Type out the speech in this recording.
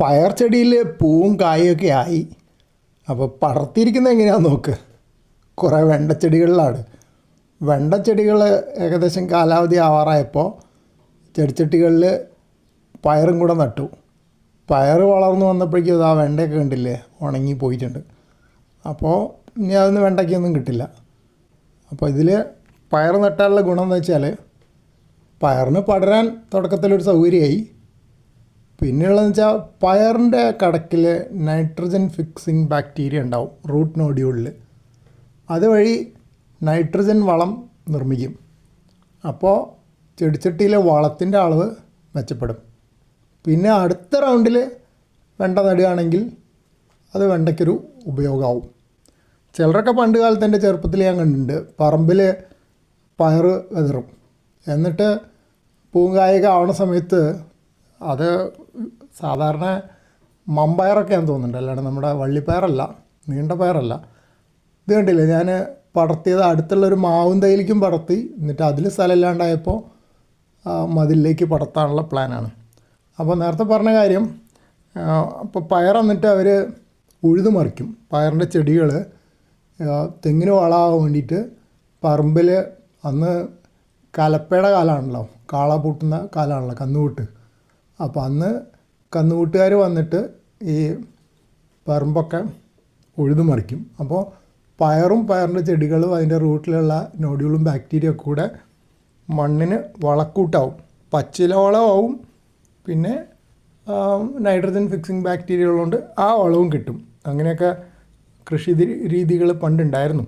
പയർ ചെടിയിൽ പൂവും കായൊക്കെ ആയി. അപ്പോൾ പടർത്തിയിരിക്കുന്നത് എങ്ങനെയാണെന്ന് നോക്ക്. കുറേ വെണ്ടച്ചെടികളിലാണ്. വെണ്ടച്ചെടികൾ ഏകദേശം കാലാവധി ആവാറായപ്പോൾ ചെടിച്ചട്ടികളിൽ പയറും കൂടെ നട്ടു. പയർ വളർന്നു വന്നപ്പോഴേക്കും ആ വെണ്ടയൊക്കെ കണ്ടില്ലേ ഉണങ്ങി പോയിട്ടുണ്ട്. അപ്പോൾ ഇനി അതൊന്നും വെണ്ടയ്ക്കൊന്നും കിട്ടില്ല. അപ്പോൾ ഇതിൽ പയർ നട്ടാലുള്ള ഗുണം എന്ന് വെച്ചാൽ പയറിന് പടരാൻ തുടക്കത്തിലൊരു സൗകര്യമായി. പിന്നെയുള്ളതെന്ന് വെച്ചാൽ പയറിന്റെ കടക്കിൽ നൈട്രജൻ ഫിക്സിങ് ബാക്ടീരിയ ഉണ്ടാവും റൂട്ട് നോഡ്യൂളിൽ അതുവഴി നൈട്രജൻ വളം നിർമ്മിക്കും. അപ്പോൾ ചെടിച്ചട്ടിയിലെ വളത്തിന്റെ അളവ് മെച്ചപ്പെടും. പിന്നെ അടുത്ത റൗണ്ടിൽ വെണ്ട നടുകയാണെങ്കിൽ അത് വെണ്ടയ്ക്കൊരു ഉപയോഗമാവും. ചിലരൊക്കെ പണ്ട് കാലത്ത് എന്റെ ചെറുപ്പത്തിൽ ഞാൻ കണ്ടിട്ടുണ്ട് പറമ്പിൽ പയറ് വിതറും. എന്നിട്ട് പൂങ്കായൊക്കെ ആവണ സമയത്ത് അത് സാധാരണ മമ്പയറൊക്കെയാന്ന് തോന്നുന്നുണ്ട്. അല്ലാണ്ട് നമ്മുടെ വള്ളിപ്പയറല്ല നീണ്ട പയറല്ല. ഇത് കണ്ടില്ലേ? ഞാൻ പടർത്തിയത് അടുത്തുള്ളൊരു മാവും തൈലിക്കും പടർത്തി. എന്നിട്ട് അതിൽ സ്ഥലമില്ലാണ്ടായപ്പോൾ മതിലേക്ക് പടർത്താനുള്ള പ്ലാനാണ്. അപ്പോൾ നേരത്തെ പറഞ്ഞ കാര്യം അപ്പോൾ പയർ എന്നിട്ട് അവർ ഉഴുതു മറിക്കും. പയറിന്റെ ചെടികൾ തെങ്ങിന് വളമാകാൻ വേണ്ടിയിട്ട് പറമ്പിൽ അന്ന് കലപ്പയുടെ കാലമാണല്ലോ കാള പൂട്ടുന്ന കാലമാണല്ലോ കന്നുകൂട്ട് അപ്പോൾ അന്ന് കന്നുകൂട്ടുകാർ വന്നിട്ട് ഈ പറമ്പൊക്കെ ഉഴുതു മറിക്കും. അപ്പോൾ പയറും പയറിന്റെ ചെടികളും അതിന്റെ റൂട്ടിലുള്ള നോഡ്യൂളും ബാക്ടീരിയ ഒക്കെ കൂടെ മണ്ണിന് വളക്കൂട്ടാവും. പച്ചില വളമാവും പിന്നെ നൈട്രജൻ ഫിക്സിങ് ഉള്ളതുകൊണ്ട് ആ വളവും കിട്ടും. അങ്ങനെയൊക്കെ കൃഷി രീതികൾ പണ്ടുണ്ടായിരുന്നു.